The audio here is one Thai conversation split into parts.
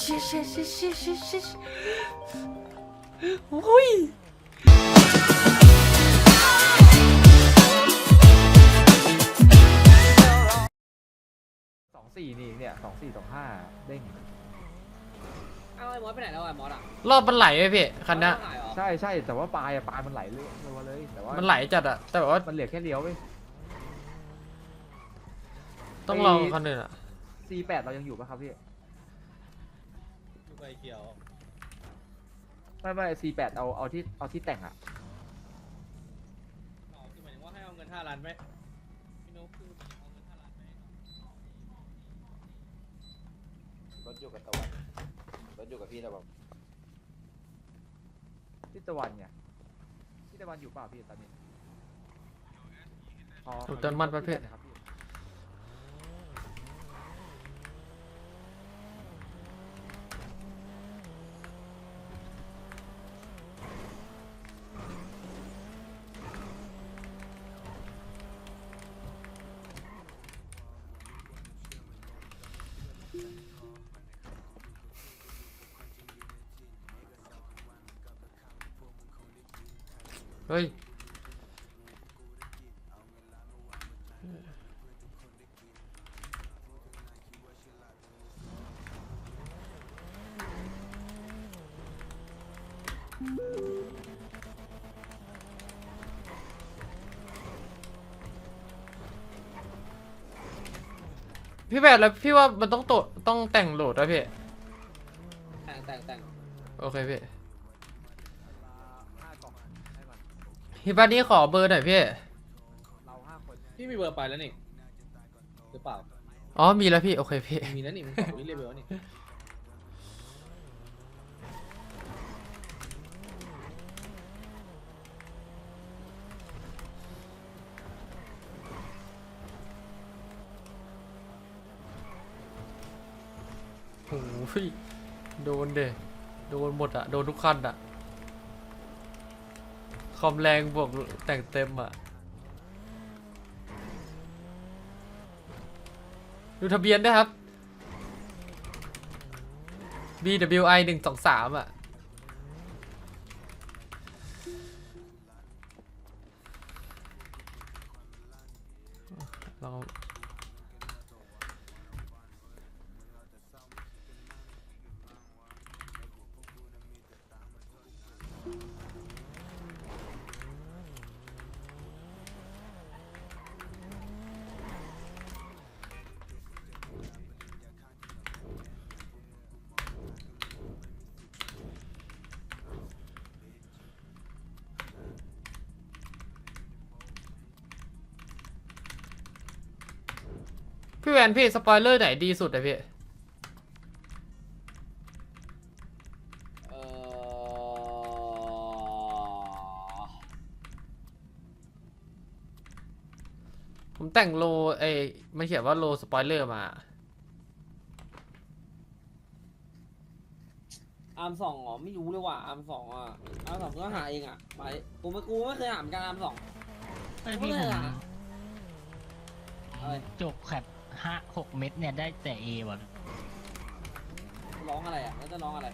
ชิชิชิชิชิชิอุ้ยสองสี่นี่เนี่ยสองสี่สองห้าเด้งเอาไอ้มอสไปไหนแล้วไอ้มอสอะรอบมันไหลไหมพี่คันเนี้ยเอาไปไหเหรอใช่ใช่แต่ว่าปลายอะปลายมันไหลเลยรัวเลย แต่ว่ามันไหลจัดอะแต่แบบว่ามันเหลือแค่เลี้ยวเว้ยต้องลองคันอื่นอะ C8 เรายังอยู่ปะครับพี่ ไฟเขียว ไม่ไม่ C8 เอาเอาที่เอาที่แต่งอะอ๋อคือหมายถึงว่าให้เอาเงินห้าล้านไหมพี่นุ๊กคือเอาเงินห้าล้านไหมรถอยู่กับตะวันรถอยู่กับพี่ตะวันที่ตะวันเนี่ยที่ตะวันอยู่เปล่าพี่ตอนนี้อ๋อถูกต้นมันประเภทที่แต่งหน่อยครับพี่ ฮ้ย พี่แบบแล้วพี่ว่ามันต้องโตะต้องแต่งโหลดนะพี่ แต่งแต่งแต่ง โอเคพี่ ห้ากล่องให้มัน พี่บ้านนี้ขอเบอร์หน่อยพี่เราห้าคนเนี่ยพี่มีเบอร์ไปแล้วนี่หรือเปล่าอ๋อมีแล้วพี่โอเคพี่ มีแล้วนี่มันบอกวิลเลียเบลนี่โอ้ยโดนเดโดนหมดอะโดนทุกคันอะค อมแรงบวกแต่งเต็มอะดูทะเบียนด้วยครับ BWI หนึ่งสองสามอะ พี่แวนพี่สปอยเลอร์ไหนดีสุดอะพี่ เออผมแต่งโลเอยมันเขียนว่าโลสปอยเลอร์มา อาร์มสองเหรอไม่รู้เลยว่ะอาร์มสองอะอาร์มสองก็หาเองอะไปกูไม่กูไม่เคยหาเหมือนกันอาร์มสองเอ้ยพี่ผมอะไรจบแคป ห้าหกเม็ดเนี่ยได้แต่เอว่ะร้องอะไรอะแล้วจะร้องอะไร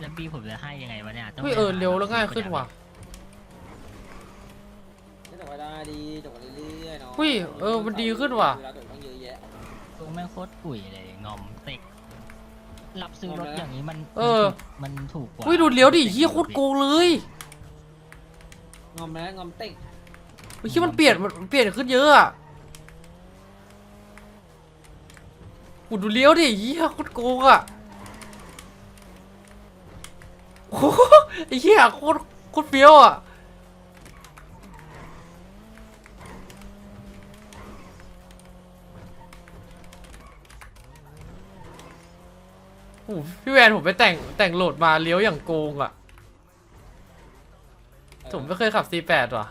แล้วบีผมจะให้ยังไงวะเนี่ยต้องเฮ้ยไปเออหเร็วแล้วง่ายขึ้นว่ะไม่จบไปได้ดีจบไปเรื่อยๆเนาะเฮ้ยเออมันดีขึ้นว่ะเวลาจบต้องเยอะแยะตัวแม่งโคตรปุ๋ยเลยงอมเต็กรับซื้อรถงอมนะอย่างนี้มันเออมันถูกมันถูกกว่าเฮ้ยดูเลี้ยวดิเฮียโคตรโกงเลยงอมแม้งอมเต็กเฮ้ยมันเปลี่ยนมันเปลี่ยนขึ้นเยอะอะ กูดูเลี้ยวดิเฮียโคตรโกงอะโอ้โหไอ้เฮียโคตรโคตรเฟี้ยวอะโอ้พี่แวนผมไปแต่งแต่งโหลดมาเลี้ยวอย่างโกงอะผมไม่เคยขับ C8 ว่ะ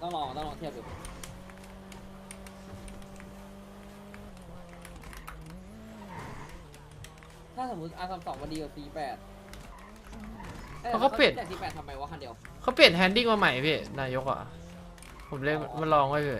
ต้องลองต้องลองเทียบดูาสมมติอาร์มสองมันดีกว่า C8 เขาก็เปลี่ยน แต่ C8 ทำไมวะคันเดียวเขาเปลี่ยนแฮนดิ้งมาใหม่พี่นายกอะผมเลยอ๋อมาลองไว้พี่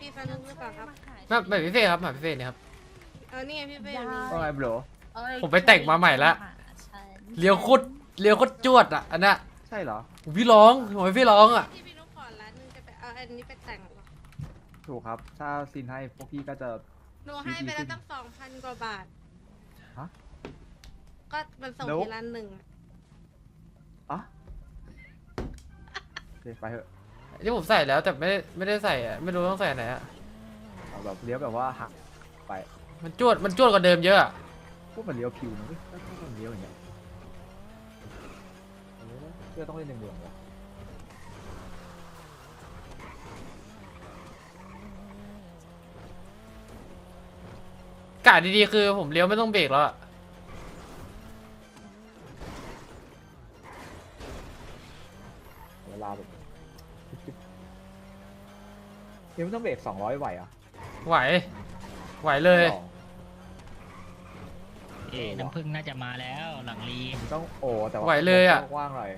พี่สนุกหรือเปล่าครับมามาพี่เฟ่ครับมาพี่เฟ่เนี่ยครับ เออนี่ไงพี่เป้ว่าไงบรผมไปแต่งมาใหม่ละ เลี้ยวโคตรเลี้ยวโคตรจวดอะอันน่ะใช่เหรอ พี่ร้องทำไมพี่ร้องอะที่พี่นุ๊กขอร้านหนึงจะไปเอาอันนี้ไปแต่งเหรอถูกครับ ถ้าซินให้พวกพี่ก็จะ หนูให้ไปแล้วตั้งสองพันกว่าบาทฮะ ก็มันส่งแล้วที่ร้านหนึ่งอะ อะโอเคไปเถอะ นี่ผมใส่แล้วแต่ไม่ได้ไม่ได้ใส่อะไม่รู้ต้องใส่อันไหนอะเอาแบบเลี้ยวแบบว่าหักไปมันจวดมันจวดกว่าเดิมเยอะอะพวกมันเลี้ยวผิวนะเว้ยถ้าพวกมันเลี้ยวอย่างเงี้ยเออเพื่อต้องเล่นในเมืองวะกะดีๆคือผมเลี้ยวไม่ต้องเบรกแล้วอะเวลาแบบ เดี๋ยวไม่ต้องเบรกสองร้อยไหวอะไหว ไหวเลยสองเอ๊ะน้ำผึ้งน่าจะมาแล้วหลังรีต้องโอ้แต่ว่าไหวเลยอะ กว้างหน่อย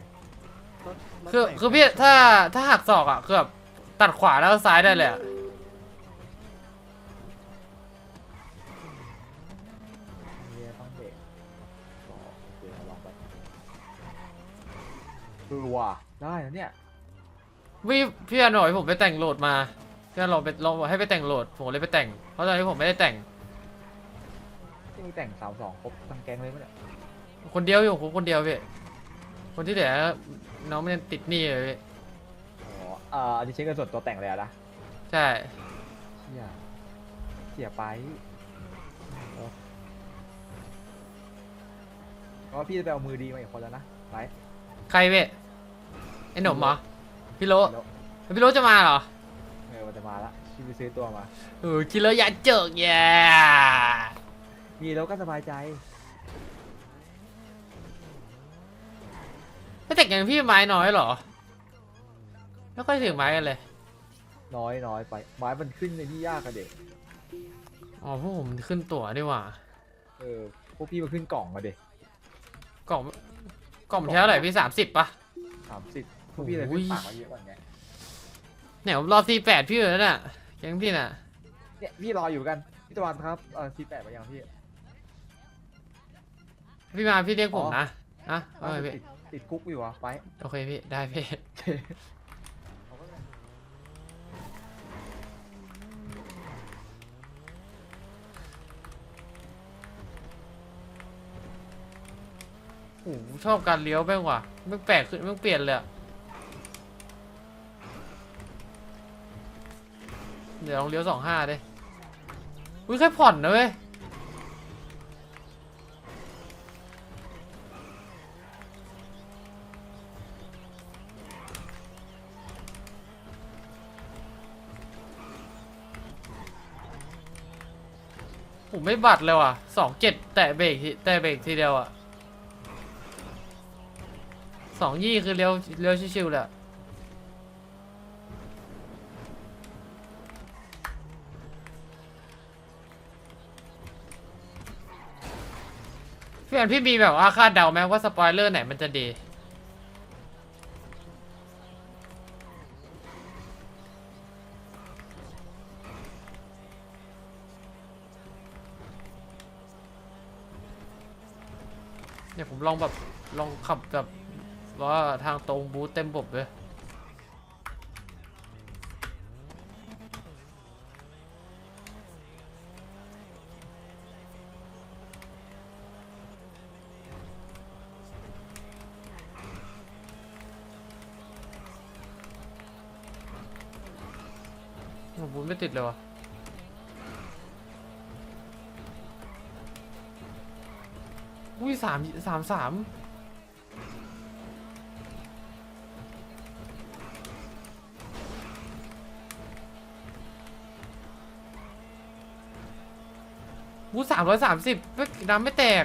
คือคือพี่ถ้าถ้าหักศอกอะคือแบบตัดขวาแล้วซ้ายได้เลยอะเนี่ยต้องเบรกสองโอเคเอาลองไปคือว่ะได้นะเนี่ย พี่พี่อนหน่อยผมไปแต่งโหลดมาพี่อนลองไปลองบอกให้ไปแต่งโหลดผมเลยไปแต่ง เพราะตอนนี้ผมไม่ได้แต่ง ที่มีแต่งสาวสองครบทั้งแก๊งเลยมั้ยเนี่ยคนเดียวอยู่ผมคนเดียวพี่คนที่เหลือน้องมันยังติดหนี้เลยพี่อ๋อเอ่ออันนี้ใช้เงินส่วนตัวแต่งเลยอะนะใช่เสียเสียไปเออเพราะว่าพี่จะไปเอามือดีมาอีกคนแล้วนะไปใครพี่ไอ้หนุ่มเหรอ พี่โลแล้วพี่โลจะมาเหรอเออมันจะมาละพี่ไปซื้อตัวมาเออคิดแล้วอยากเจอแย่มีแล้วก็สบายใจไม่แต่งอย่างพี่ไม้น้อยเหรอไม่ค่อยถือไม้กันเลย น้อยน้อยไปไม้มันขึ้นในที่ยากอะเด็กอ๋อพวกผมขึ้นตั๋วดีกว่าเออพวกพี่มาขึ้นกล่องอะเด็กกล่องกล่องมันเท่าไหร่พี่สามสิบปะสามสิบ พวกพี่เลยโอ้ขึ้ยนปากมาเยอะกว่าไงเนี่ยผมรอสี่แปดพี่อยู่แล้วน่ะแก๊งพี่น่ะ เนี่ยพี่รออยู่กันพี่ตะวันครับเออซีแปดมายังพี่พี่มาพี่เรียกผมอ๋อนะอะล่าโอสุเคดพี่ติดติดคุกอยู่วะไปโอเคพี่ได้พี่โอ้โหชอบการเลี้ยวแม่งว่ะแม่งแปลกขึ้นแม่งเปลี่ยนเลยอะ เดี๋ยวลองเลี้ยวสองห้าดิอุ้ยแค่ผ่อนนะเว้ยผมไม่บัดเลยว่ะสองเจ็ดแตะเบรกทีแตะเบรกทีเดียวอะสองยี่คือเลี้ยวเลี้ยวชิวๆเละ พี่อันพี่มีแบบว่าคาดเดาไหมว่าสปอยเลอร์ไหนมันจะดีเนี่ยผมลองแบบลองขับแบบว่าทางตรงบูทเต็มบบเลย ไม่ติดเลยวะอุ้ยสามสามสามวูสามร้อยสามสิบน้ำไม่แตก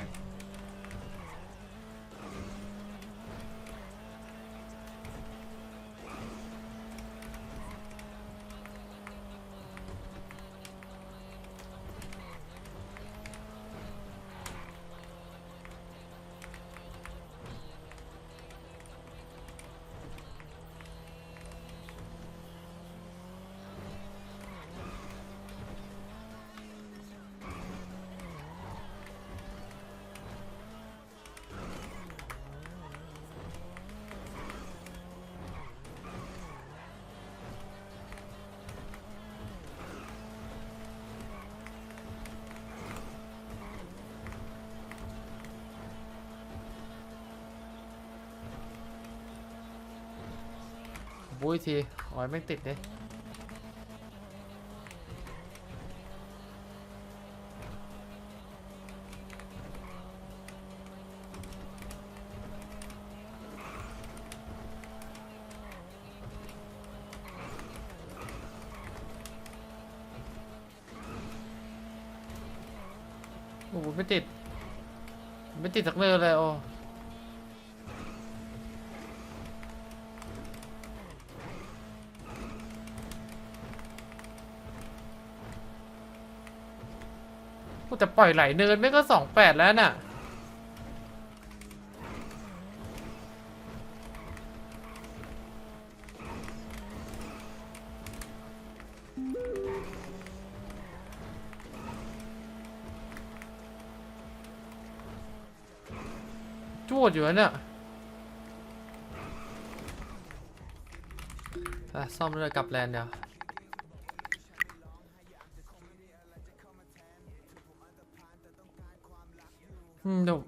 บู๊อีกทีโอ้ยไม่ติดเลยโอ้โหไม่ติด ไม่ติดสักเนินเลยโอ้ กูจะปล่อยไหลเนินไม่ก็สองแปดแล้วน่ะ จวดอยู่นะเนี่ยอะซ่อมเลยกลับแลนเดี๋ยว อืมเดี๋ยว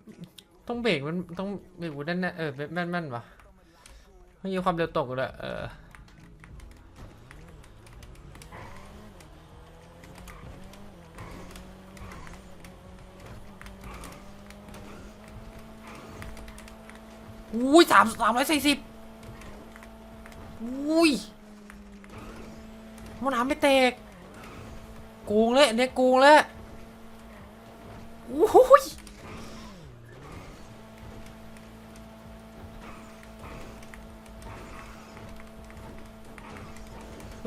ต้องเบรกมันต้องเบรกหูแน่นๆเออแม่นแม่นๆวะไม่มีความเร็วตกเลยเอออุ้ยสามสามร้อยสี่สิบอุ้ยมันน้ำไม่แตกโกงเลยเนี้ยโกงแล้วอุ้ย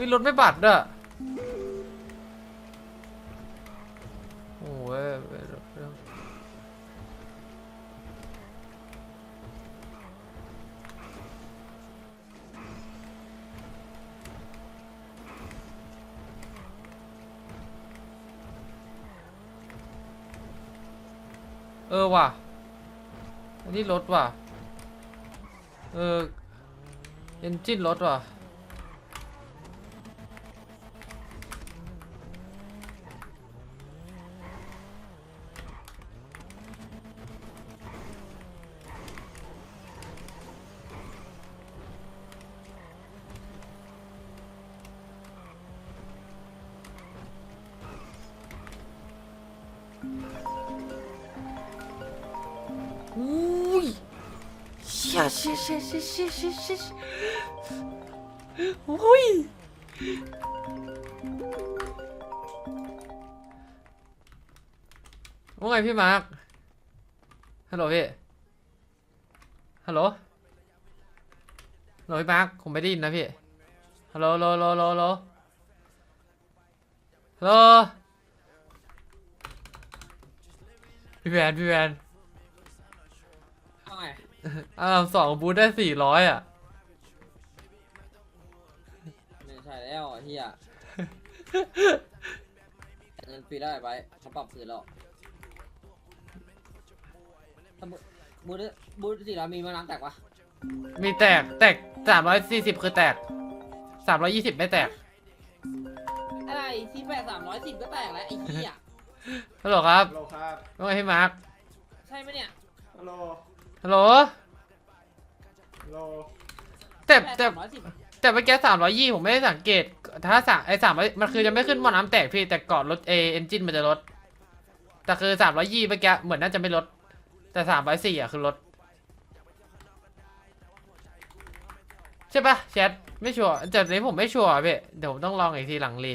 เฮ้ยรถไม่บัดด้วยโอ้ยเว้ยรถเองเออว่ะ อันนี้รถว่ะ เออเอนจินรถว่ะ ชี่ยเชี่ยเชี่ยเชี่ยเชี่ยเชี่ยเชี่ยอุ้ยว่าไงพี่มาร์คฮัลโหลพี่ฮัลโหลฮัลโหลพี่มาร์คผมไม่ได้ยินนะพี่ฮัลโหลฮัลโหลฮัลโหลฮัลโหลฮัลโหลพี่แวนพี่แวน อาไงอ่าสองบูทได้สี่ร้อยอะ ไม่ใช่แล้วไอ้เฮียเงินฟรีได้ไปเขาปรับคืนแล้วถ้าบูบูธบูธสี่ร้อยมีมาน้ำแตกปะมีแตกแตกสามร้อยสี่สิบคือแตกสามร้อยยี่สิบไม่แตกอะไรที่แปดสามร้อยสิบก็แตกแล้วไอ้เหี้ยฮัลโหลครับฮัลโหลครับว่าไงพี่มาร์คใช่ไหมเนี่ย ฮัลโหล ฮัลโหลฮัลโหลแต่แปดแต่สามร้อยสิบแต่เมื่อกี้สามร้อยยี่ผมไม่ได้สังเกต ถ้าสั่งไอ้สามมันคือจะไม่ขึ้นหมอน้ำแตกพี่แต่ก่อนรถเอเอนจินมันจะลด แต่คือสามร้อยยี่เมื่อกี้เหมือนน่าจะไม่ลด แต่สามร้อยสี่อะคือลดใช่ปะแชทไม่ชัวร์แต่นี้ผมไม่ชัวร์อะพี่เดี๋ยวผมต้องลองอีกทีหลังรี